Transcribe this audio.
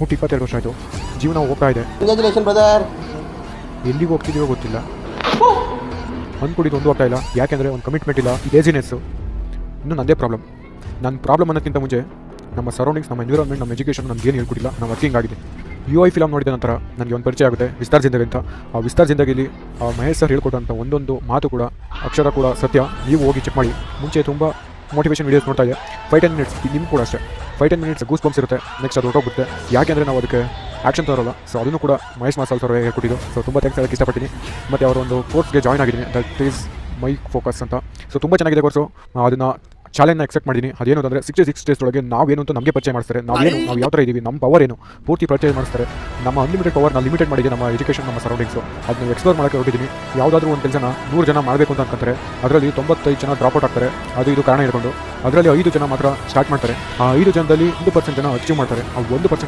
ಹುಟ್ಟು ಇಪ್ಪತ್ತೆರಡು ವರ್ಷ ಆಯಿತು. ಜೀವನ ಹೋಗ್ತಾ ಇದೆ. ಬ್ರದರ್ ಎಲ್ಲಿಗೆ ಹೋಗ್ತಿದೆಯೋ ಗೊತ್ತಿಲ್ಲ. ಅಂದ್ಕೊಂಡಿದ್ದು ಒಂದು ಆಗ್ತಾ ಇಲ್ಲ. ಯಾಕೆಂದರೆ ಒಂದು ಕಮಿಟ್ಮೆಂಟ್ ಇಲ್ಲ ಲೇಸಿನೆಸ್ಸು ಇನ್ನು ನನ್ನದೇ ಪ್ರಾಬ್ಲಮ್ ನನ್ನ ಪ್ರಾಬ್ಲಮ್ ಅನ್ನೋಕ್ಕಿಂತ ಮುಂಚೆ ನಮ್ಮ ಸರೌಂಡಿಂಗ್ಸ್ ನಮ್ಮ ಎನ್ವಿರಾನ್ಮೆಂಟ್ ನಮ್ಮ ಎಜುಕೇಷನ್ ನಮ್ಗೆ ಏನು ಹೇಳ್ಕೊಟ್ಟಿಲ್ಲ. ನಮ್ಮ ವರ್ಕಿಂಗ್ ಆಗಿದೆ. ಯು ಐ ಫಿಲಮ್ ನೋಡಿದ ನಂತರ ನನಗೆ ಒಂದು ಪರಿಚಯ ಆಗುತ್ತೆ ವಿಸ್ತಾರ್ ಜಿಂದಗಿ ಅಂತ. ಆ ವಿಸ್ತಾರ್ ಜಿಂದಗಿಲಿ ಆ ಮಹೇಶ್ ಸರ್ ಹೇಳ್ಕೊಟ್ಟಂಥ ಒಂದೊಂದು ಮಾತು ಕೂಡ ಅಕ್ಷರ ಕೂಡ ಸತ್ಯ. ನೀವು ಹೋಗಿ ಚೆಕ್ ಮಾಡಿ. ಮುಂಚೆ ತುಂಬ ಮೋಟಿವೇಶನ್ ವೀಡಿಯೋಸ್ ನೋಡ್ತಾ ಇದೆ ಫೈವ್ ಟೆನ್ ಮಿನಿಟ್ಸ್ ನಿಮ್ಗೆ ಕೂಡ ಅಷ್ಟೇ. Five ten minutes goose bumps ಇರುತ್ತೆ. ನೆಕ್ಸ್ಟ್ ಅದು ಹೊರಟೋಗುತ್ತೆ ಯಾಕೆಂದರೆ ನಾವು ಅದಕ್ಕೆ ಆ್ಯಕ್ಷನ್ ತರೋಲ್ಲ. ಸೊ ಅದನ್ನು ಕೂಡ ಮಹೇಶ್ ಮಾಸಾಲ್ ಸರ್ ಹೇಳ್ಕೊಟ್ಟಿದ್ದು. ಸೊ ತುಂಬ ಥ್ಯಾಂಕ್ಸ್ ಹೇಳಕ್ಕೆ ಇಷ್ಟಪಡ್ತೀನಿ. ಮತ್ತು ಅವರೊಂದು ಕೋರ್ಸ್ಗೆ ಜಾಯ್ನ್ ಆಗಿದ್ದೀನಿ. ದಟ್ ಈಸ್ ಮೈ ಫೋಕಸ್ ಅಂತ. ಸೊ ತುಂಬ ಚೆನ್ನಾಗಿದೆ ಕೋರ್ಸು ಅದನ್ನು ಚಾಲೆಂಜ್ನ ಎಕ್ಸೆಪ್ಟ್ ಮಾಡಿದ್ದೀನಿ ಅದೇನು ಅಂದರೆ ಸಿಕ್ಸ್ಟಿ ಸಿಕ್ಸ್ ಡೇಸ್ ಒಳಗೆ ನಾವೇನು ಅಂತ ನಮಗೆ ಪರಿಚಯ ಮಾಡ್ತಾರೆ ನಾವೇನು ನಾವು ಯಾವ ಥರ ಇದ್ದೀವಿ ನಮ್ಮ ಪವರ್ ಏನು? ಪೂರ್ತಿ ಪರಿಚಯ ಮಾಡಿಸ್ತಾರೆ. ನಮ್ಮ ಅನ್ಲಿಮಿಟೆಡ್ ಪವರ್ನ ಲಿಮಿಟೆಡ್ ಮಾಡಿದೆ ನಮ್ಮ ಎಜುಕೇಷನ್ ನಮ್ಮ ಸರೌಂಡಿಂಗ್ಸು ಅದನ್ನ ಎಕ್ಸ್ಪ್ಲೋರ್ ಮಾಡೋಕ್ಕೆ ಹೋಗಿದ್ದೀನಿ. ಯಾವುದಾದ್ರೂ ಒಂದು ಕೆಲಸನ ನೂರು ಜನ ಮಾಡಬೇಕು ಅಂತ ಅನ್ಕೊಂತಾರೆ. ಅದರಲ್ಲಿ ತೊಂಬತ್ತೈದು ಜನ ಡ್ರಾಪ್ ಔಟ್ ಆಗ್ತಾರೆ. ಅದು ಇದು ಕಾರಣ ಇಟ್ಕೊಂಡು ಅದರಲ್ಲಿ ಐದು ಜನ ಮಾತ್ರ ಸ್ಟಾರ್ಟ್ ಮಾಡ್ತಾರೆ. ಆ ಐದು ಜನದಲ್ಲಿ ಒಂದು ಪರ್ಸೆಂಟ್ ಜನ ಅಚೀವ್ ಮಾಡ್ತಾರೆ. ಆ ಒಂದು ಪರ್ಸೆಂಟ್